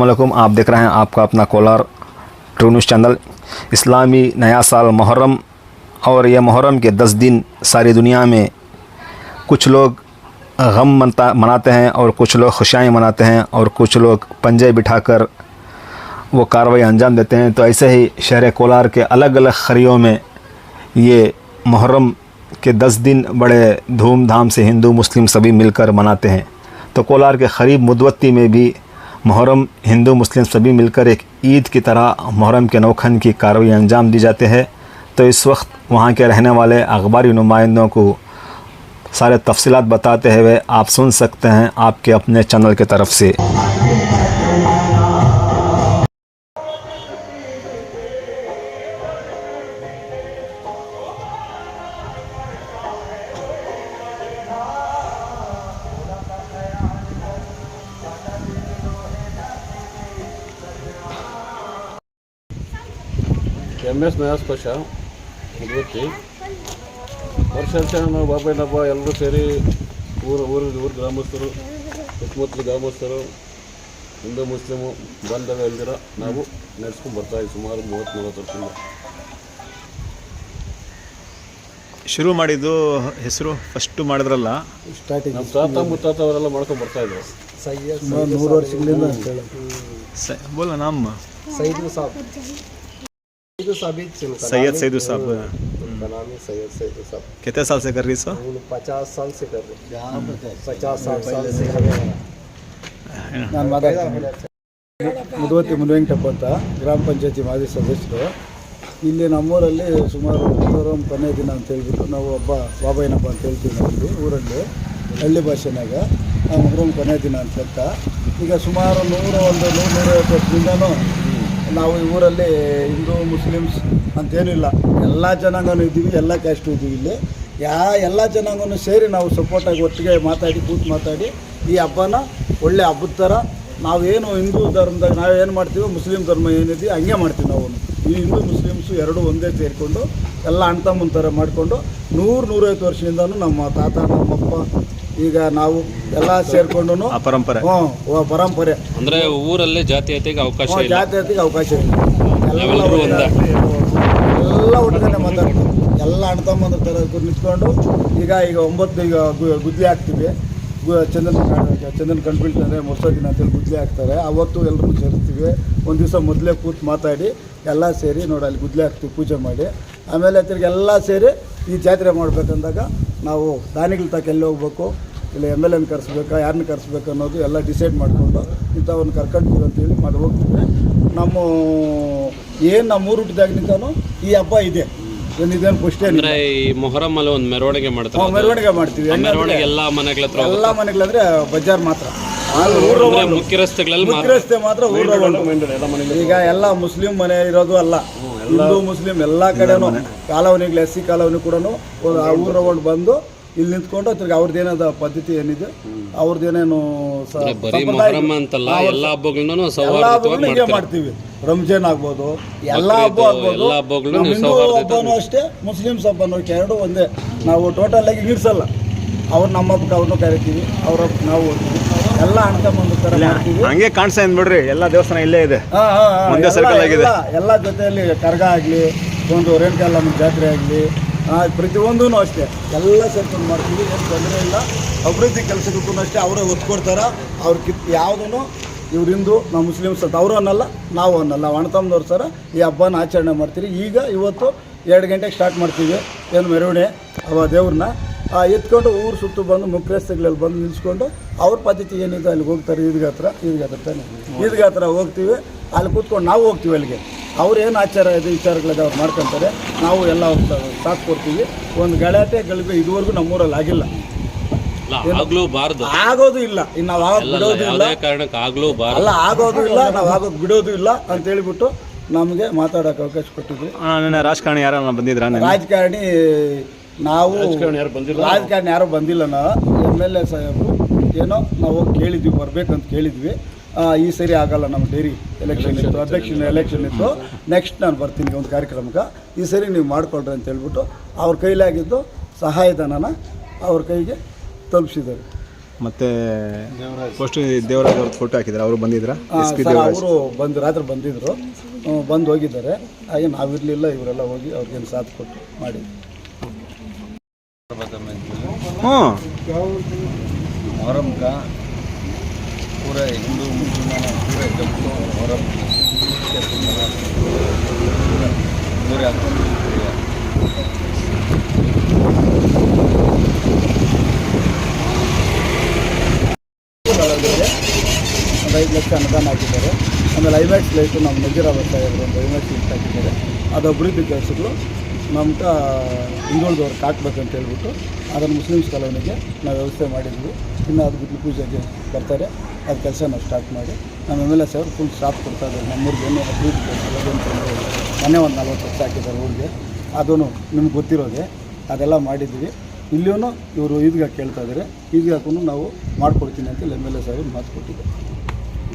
वालेकुम आप देख रहे हैं आपका अपना कोलार ट्रू न्यूज़ चैनल। इस्लामी नया साल मुहर्रम और यह मुहर्रम के दस दिन सारी दुनिया में कुछ लोग गम मनता, मनाते हैं और कुछ लोग खुशियाँ मनाते हैं और कुछ लोग पंजे बिठाकर वो कार्रवाई अंजाम देते हैं। तो ऐसे ही शहर कोलार के अलग अलग खरियों में ये मुहर्रम के दस दिन बड़े धूमधाम से हिंदू, मुस्लिम सभी मिलकर मनाते हैं। तो कोलार के खरीब मुदवत्ती में भी मुहर्रम हिंदू मुस्लिम सभी मिलकर एक ईद की तरह मुहर्रम के नौखन की कार्रवाई अंजाम दी जाते हैं। तो इस वक्त वहाँ के रहने वाले अखबारी नुमाइंदों को सारे तफसीलात बताते हुए आप सुन सकते हैं आपके अपने चैनल की तरफ़ से। ಎಂ ಎಸ್ ನಯಾಸ್ಕೋಶ ನಿವೃತ್ತಿ ವರ್ಷ ವರ್ಷ ನಾವು ಬಾಬಾಯಿ ಹಬ್ಬ ಎಲ್ಲರೂ ಸೇರಿ ಊರು ಊರು ಊರು ಗ್ರಾಮಸ್ಥರು ಸುತ್ತಮುತ್ತಲ ಗ್ರಾಮಸ್ಥರು ಹಿಂದೂ ಮುಸ್ಲಿಮು ಬಾಂಧವ ಎಲ್ದಿರ ನಾವು ನಡೆಸ್ಕೊಂಡು ಬರ್ತಾ ಇದ್ದೀವಿ ಸುಮಾರು ಮೂವತ್ತು ನಲವತ್ತು ವರ್ಷದಿಂದ. ಶುರು ಮಾಡಿದ್ದು ಹೆಸರು ಫಸ್ಟು ಮಾಡಿದ್ರಲ್ಲ? ಸ್ಟಾರ್ಟಿಂಗ್ ನಮ್ಮ ತಾತ ಮುತ್ತಾತ ಅವರೆಲ್ಲ ಮಾಡ್ಕೊಂಡು ಬರ್ತಾ ಇದ್ರು. ಸುಮಾರು ನೂರು ವರ್ಷಗಳಿಂದ ಸ ಬೋಲ ನಮ್ಮ ಸೈದು ಸಾಬ್ सैयद साबित सिंह का सैयद सैदू साहब उनका नाम है सैयद सैदू साहब कितने साल से कर रही सो उन पचास साल से कर रहे पचास साठ साल से कर रहे ನಾನು ಮಾತಾಡ್ತೀನಿ ಮುದುವತ್ತಿ ಮುನಿವೆಂಕಟಪ್ಪ ಅಂತ ಗ್ರಾಮ ಪಂಚಾಯತಿ ಮಾಜಿ ಸದಸ್ಯರು ಇಲ್ಲಿ ನಮ್ಮೂರಲ್ಲಿ ಸುಮಾರು ಮೊಹರಂ ಕೊನೆ ದಿನ ಅಂತ ಹೇಳ್ಬಿಟ್ಟು ನಾವು ಹಬ್ಬ ಬಾಬಾಯಿನ ಹಬ್ಬ ಅಂತ ಹೇಳ್ತೀವಿ ನಾವಿಲ್ಲಿ ಊರಲ್ಲಿ ಹಳ್ಳಿ ಭಾಷೆನಾಗ ಆ ಮೊಹರಂ ಕೊನೆ ದಿನ ಅಂತ ಹೇಳ್ತ ಈಗ ಸುಮಾರು ನೂರ ಒಂದು ನೂರು ನೂರೈವತ್ತು ವರ್ಷದಿಂದನೂ ನಾವು ಈ ಊರಲ್ಲಿ ಹಿಂದೂ ಮುಸ್ಲಿಮ್ಸ್ ಅಂತೇನಿಲ್ಲ, ಎಲ್ಲ ಜನಾಂಗನೂ ಇದ್ದೀವಿ, ಎಲ್ಲ ಕ್ಯಾಸ್ಟ್ ಇದ್ದೀವಿ ಇಲ್ಲಿ. ಯಾ, ಎಲ್ಲ ಜನಾಂಗನೂ ಸೇರಿ ನಾವು ಸಪೋರ್ಟಾಗಿ ಒಟ್ಟಿಗೆ ಮಾತಾಡಿ, ಕೂತು ಮಾತಾಡಿ, ಈ ಹಬ್ಬನ ಒಳ್ಳೆ ಹಬ್ಬದ ಥರ ನಾವೇನು ಹಿಂದೂ ಧರ್ಮದಾಗ ನಾವೇನು ಮಾಡ್ತೀವೋ ಮುಸ್ಲಿಂ ಧರ್ಮ ಏನಿದೆ ಹಂಗೆ ಮಾಡ್ತೀವಿ ನಾವು. ಈ ಹಿಂದೂ ಮುಸ್ಲಿಮ್ಸು ಎರಡೂ ಒಂದೇ ಸೇರಿಕೊಂಡು, ಎಲ್ಲ ಅಣ್ಣ ಥರ ಮಾಡಿಕೊಂಡು, ನೂರು ನೂರೈವತ್ತು ವರ್ಷದಿಂದನೂ ನಮ್ಮ ತಾತ, ನಮ್ಮಪ್ಪ ಈಗ ನಾವು ಎಲ್ಲ ಸೇರ್ಕೊಂಡು ಆ ಪರಂಪರೆ. ಹ್ಞೂ ಪರಂಪರೆ. ಅಂದರೆ ಊರಲ್ಲೇ ಜಾತೀಯತೆಗೆ ಅವಕಾಶ ಹ್ಞೂ, ಅವಕಾಶ ಇಲ್ಲ. ಎಲ್ಲ ಒಟ್ಟಿಗೆ ಎಲ್ಲ ಒಟ್ಟಿಗೆ ಮಾತಾಡ್ತೀವಿ. ಎಲ್ಲ ಅಣ್ಣ ತಮ್ಮಂದ್ರ ಥರ ನಿಂತ್ಕೊಂಡು ಈಗ ಈಗ ಒಂಬತ್ತು ಈಗ ಗು- ಗುದ್ಲಿ ಹಾಕ್ತೀವಿ. ಗು ಚಂದನ ಕ- ಚಂದನ ಕಂಡ್ಬೀಳ್ತಾರೆ ಮೊಸರು ದಿನ ಅಂತೇಳಿ ಗುದ್ಲಿ ಹಾಕ್ತಾರೆ. ಅವತ್ತು ಎಲ್ಲರೂ ಸೇರಿಸ್ತೀವಿ. ಒಂದು ದಿವಸ ಮೊದಲೇ ಕೂತು ಮಾತಾಡಿ ಎಲ್ಲ ಸೇರಿ ನೋಡಿ ಅಲ್ಲಿ ಗುದ್ಲಿ ಹಾಕ್ತೀವಿ ಪೂಜೆ ಮಾಡಿ. ಆಮೇಲೆ ತಿರ್ಗಿ ಎಲ್ಲ ಸೇರಿ ಈ ಜಾತ್ರೆ ಮಾಡ್ಬೇಕಂದಾಗ ನಾವು ದಾನಿಗಳ ತಕ್ಕ ಎಲ್ಲಿ ಹೋಗ್ಬೇಕು? ಇಲ್ಲ ಎಂ ಎಲ್ ಎನ್ ಕರೆಸ್ಬೇಕಾ ಯಾರನ್ನ ಕರೆಸ್ಬೇಕು ಅನ್ನೋದು ಎಲ್ಲ ಡಿಸೈಡ್ ಮಾಡಿಕೊಂಡು ಇಂಥವ್ರನ್ನ ಕರ್ಕೊಂಡ್ತೀವಿ ಅಂತೇಳಿ ಮಾಡಿ ಹೋಗ್ತಿದ್ರೆ ನಮ್ಮ ಏನು ನಮ್ಮ ಊರು ಹುಟ್ಟಿದಾಗಿನಿಂದ ಈ ಹಬ್ಬ ಇದೆ. ಏನಿದೇನು ಪುಷ್ಟೇ ಅಂದ್ರೆ ಈ ಮೊಹರಂ ಅಲ್ಲಿ ಒಂದು ಮೆರವಣಿಗೆ ಮಾಡ್ತಾರೆ ಮೆರವಣಿಗೆ ಮಾಡ್ತೀವಿ. ಮೆರವಣಿಗೆ ಎಲ್ಲ ಮನೆಗಳ ಹತ್ರ ಎಲ್ಲ ಮನೆಗಳಂದ್ರೆ ಬಜಾರ್ ಮಾತ್ರ. ಮುಖ್ಯ ರಸ್ತೆಗಳಲ್ಲಿ ಮುಖ್ಯ ರಸ್ತೆ ಮಾತ್ರ ಈಗ ಎಲ್ಲ ಮುಸ್ಲಿಂ ಮನೆ ಇರೋದು ಅಲ್ಲ. ಹಿಂದೂ ಮುಸ್ಲಿಂ ಎಲ್ಲ ಕಡೆನೂ ಕಾಲೋನಿಗಳು ಎಸ್ ಸಿ ಕಾಲೋನಿ ಕೂಡ ಆ ಊರ ಬಂದು ಇಲ್ಲಿ ನಿಂತ್ಕೊಂಡು ತಿರ್ಗಿ ಅವ್ರದ್ದೇನದ ಪದ್ಧತಿ ಏನಿದೆ ಅವ್ರದ್ದೇನೇನು ಸ- ಬರೀ ಸಂಪ್ರದಾಯ ಮೊಹರಂ ಅಂತಲ್ಲ ಎಲ್ಲಾ ಹಬ್ಬಗಳನ್ನೂ ಎಲ್ಲ ಸೌಹಾರ್ದವಾಗಿ ಹೀಗೆ ಮಾಡ್ತೀವಿ. ರಂಜಾನ್ ಆಗ್ಬೋದು ಎಲ್ಲ ಹಬ್ಬ ಆಗ್ಬೋದು ಎಲ್ಲ ಹಬ್ಬಗಳು ನಮ್ಮ ನೀವು ಹಿಂದೂ ಹಬ್ಬನೂ ಅಷ್ಟೇ ಮುಸ್ಲಿಮ್ಸ್ ಹಬ್ಬನೂ ಅಷ್ಟೇ ಎರಡು ಒಂದೇ. ನಾವು ಟೋಟಲ್ ಆಗಿ ಇರಿಸಲ್ಲ ಅವ್ರ ನಮ್ಮ ಹಬ್ಬಕ್ಕೆ ಅವ್ರನ್ನೂ ಕರಿತೀವಿ ಅವ್ರ ಹಬ್ಬಕ್ಕೆ ನಾವು ಹೋಗ್ತೀವಿ. ಎಲ್ಲ ಅಣ್ಣ ಥರ ಮಾಡ್ತೀವಿ. ಹಂಗೆ ಕಾಣಿಸ್ತಾ ಇದ್ ಬಿಡ್ರಿ ಎಲ್ಲ ದೇವಸ್ಥಾನ ಇಲ್ಲೇ ಇದೆ. ಹಾ, ಹಾ, ಹಾ. ಒಂದೇ ಎಲ್ಲ- circle ಆಗಿದೆ. ಎಲ್ಲ- ಎಲ್ಲ ಜೊತೆಯಲ್ಲಿ ಕರ್ಗ ಆಗಲಿ ಒಂದು ರೇಣುಕಾಲಮ್ಮನ ಜಾತ್ರೆ ಆಗಲಿ ಪ್ರತಿಯೊಂದೂ ಅಷ್ಟೇ. ಎಲ್ಲ ಸೇರ್ಕೊಂಡು ಮಾಡ್ತೀವಿ, ಏನು ತೊಂದರೆ ಇಲ್ಲ. ಅಭಿವೃದ್ಧಿ ಕೆಲಸಕ್ಕೂ ಅಷ್ಟೇ ಅವರೇ ಒತ್ತು ಕೊಡ್ತಾರೆ. ಅವ್ರ ಕಿತ್ ಯಾವುದೂ ಇವ್ರು ನಾವು ಮುಸ್ಲಿಮ್ಸ್ ಅಂತ ಅವರು ಅನ್ನಲ್ಲ, ನಾವು ಅನ್ನಲ್ಲ. ನಾವು ಸರ ಈ ಹಬ್ಬನ ಆಚರಣೆ ಮಾಡ್ತೀವಿ ಈಗ ಇವತ್ತು ಎರಡು ಗಂಟೆಗೆ ಸ್ಟಾರ್ಟ್ ಮಾಡ್ತೀವಿ. ಏನು ಮೆರವಣೆ ಅವ ದೇವ್ರನ್ನ. ಎತ್ಕೊಂಡು ಊರು ಸುತ್ತು ಬಂದು ಮುಖ್ಯಸ್ಥಗಳಲ್ಲಿ ಬಂದು ನಿಲ್ಸ್ಕೊಂಡು ಅವ್ರ ಪದ್ಧತಿ ಏನಿದೆ, ಅಲ್ಲಿಗೆ ಹೋಗ್ತಾರೆ. ಈದ್ಗಾತ್ರ ಈದ್ಗಾತ್ರ ತಾನೆ. ಈದ್ಗಾತ್ರ ಹೋಗ್ತೀವಿ. ಅಲ್ಲಿ ಕೂತ್ಕೊಂಡು ನಾವು ಹೋಗ್ತೀವಿ ಅಲ್ಲಿಗೆ. ಅವ್ರು ಏನು ಆಚಾರ ಇದೆ ವಿಚಾರಗಳಿದೆ ಅವ್ರು ಮಾಡ್ಕೊತಾರೆ. ನಾವು ಎಲ್ಲ ಸಾಥ್ ಕೊಡ್ತೀವಿ. ಒಂದು ಗಲಾಟೆ ಗಳಿಗೆ ಇದುವರೆಗೂ ನಮ್ಮೂರಲ್ಲಿ ಆಗಿಲ್ಲ. ಇಲ್ಲ ಆಗ್ಲೂ ಬಾರ್ದು. ಆಗೋದು ಇಲ್ಲ. ಇನ್ನು ನಾವು ಬಿಡೋದು ಇಲ್ಲ. ಕಾರಣಕ್ಕೆ ಆಗಲೂ ಅಲ್ಲ ಆಗೋದು ಇಲ್ಲ ನಾವು ಆಗೋದು ಬಿಡೋದು ಇಲ್ಲ ಅಂತ ಹೇಳಿಬಿಟ್ಟು ನಮಗೆ ಮಾತಾಡೋಕೆ ಅವಕಾಶ ಕೊಟ್ಟಿದ್ವಿ. ನನ್ನ ರಾಜಕಾರಣಿ ಯಾರು ಬಂದಿದ್ರ ರಾಜಕಾರಣಿ ನಾವು ರಾಜಕಾರಣಿ ಬಂದಿಲ್ಲ? ರಾಜಕಾರಣ ಯಾರು ಬಂದಿಲ್ಲ ನಾವು ಎಂ ಎಲ್ ಎ ಸಾಹೇಬರು ಏನೋ ನಾವು ಕೇಳಿದ್ವಿ ಬರ್ಬೇಕಂತ ಕೇಳಿದ್ವಿ. ಈ ಸರಿ ಆಗಲ್ಲ ನಮ್ಮ ಡೈರಿ ಎಲೆಕ್ಷನ್ ಇತ್ತು ಅಧ್ಯಕ್ಷನ ಎಲೆಕ್ಷನ್ ಇತ್ತು. ನೆಕ್ಸ್ಟ್ ನಾನು ಬರ್ತೀನಿ ಒಂದು ಕಾರ್ಯಕ್ರಮಕ್ಕೆ. ಈ ಸರಿ ನೀವು ಮಾಡಿಕೊಳ್ರಿ ಅಂತ ಹೇಳ್ಬಿಟ್ಟು ಅವ್ರ ಕೈಲಾಗಿದ್ದು ಸಹಾಯಧನನ ಅವ್ರ ಕೈಗೆ ತಲುಪಿಸಿದ್ದಾರೆ. ಮತ್ತೆ ಫಸ್ಟ್ ದೇವರಾಜ್ ಅವ್ರ ಫೋಟೋ ಹಾಕಿದ್ದಾರೆ. ಅವರು ಬಂದಿದ್ರಾ? ಅವರು ಬಂದು ರಾತ್ರಿ ಬಂದಿದ್ದರು ಬಂದು ಹೋಗಿದ್ದಾರೆ. ಹಾಗೆ ನಾವಿರಲಿಲ್ಲ ಇವರೆಲ್ಲ ಹೋಗಿ ಅವ್ರಿಗೇನು ಸಾಥ್ ಕೊಟ್ಟು ಮಾಡಿ ಹ್ಞೂ ಪೂರ ಹಿಂದೂ ಮುಸಲ್ಮಾನ ಪೂರ ಜಮ್ಮು ಅವರ ಪೂರ ಐದು ಲಕ್ಷ ಅನುದಾನ ಹಾಕಿದ್ದಾರೆ. ಆಮೇಲೆ ಐಮ್ಯಾಕ್ಸ್ ಲೈಟು ನಮ್ಮ ನಜೀರಾಬಾದ್ ಸಾಹೇಬರು ಒಂದು ಐಮ್ಯಾಕ್ಸ್ ಲೈಟ್ ಹಾಕಿದ್ದಾರೆ. ಅದು ಅಭಿವೃದ್ಧಿ ಕೆಲಸಗಳು ನಮ್ಗೆ ಹಿಂದುಳಿದವ್ರಿಗೆ ಹಾಕ್ಬೇಕಂತ ಹೇಳ್ಬಿಟ್ಟು ಅದನ್ನು ಮುಸ್ಲಿಮ್ಸ್ ಕಾಲೋನಿಗೆ ನಾವು ವ್ಯವಸ್ಥೆ ಮಾಡಿದ್ವಿ. ಇನ್ನು ಅದು ಬಿಟ್ಟು ಪೂಜೆಗೆ ಬರ್ತಾರೆ, ಅದು ಕೆಲಸ ನಾವು ಸ್ಟಾರ್ಟ್ ಮಾಡಿ. ನಮ್ಮ ಎಂ ಎಲ್ ಎ ಅವರು ಫುಲ್ ಸ್ಟಾಪ್ ಕೊಡ್ತಾ ಇದ್ದಾರೆ. ನಮ್ಮೂರಿಗೆ ಏನು ಅಭಿವೃದ್ಧಿ ಮೊನ್ನೆ ಒಂದು ನಲ್ವತ್ತು ವರ್ಷ ಹಾಕಿದ್ದಾರೆ ಊರಿಗೆ. ಅದೂ ನಿಮ್ಗೆ ಗೊತ್ತಿರೋದೆ. ಅದೆಲ್ಲ ಮಾಡಿದ್ದೀವಿ. ಇಲ್ಲಿಯೂ ಇವರು ಈದ್ಗಾ ಕೇಳ್ತಾ ಇದ್ದಾರೆ. ಈದ್ಗಾಗೂ ನಾವು ಮಾಡ್ಕೊಡ್ತೀನಿ ಅಂತ ಎಂ ಎಲ್ ಎ ಅವರು ಮಾತು ಕೊಟ್ಟಿದ್ದಾರೆ.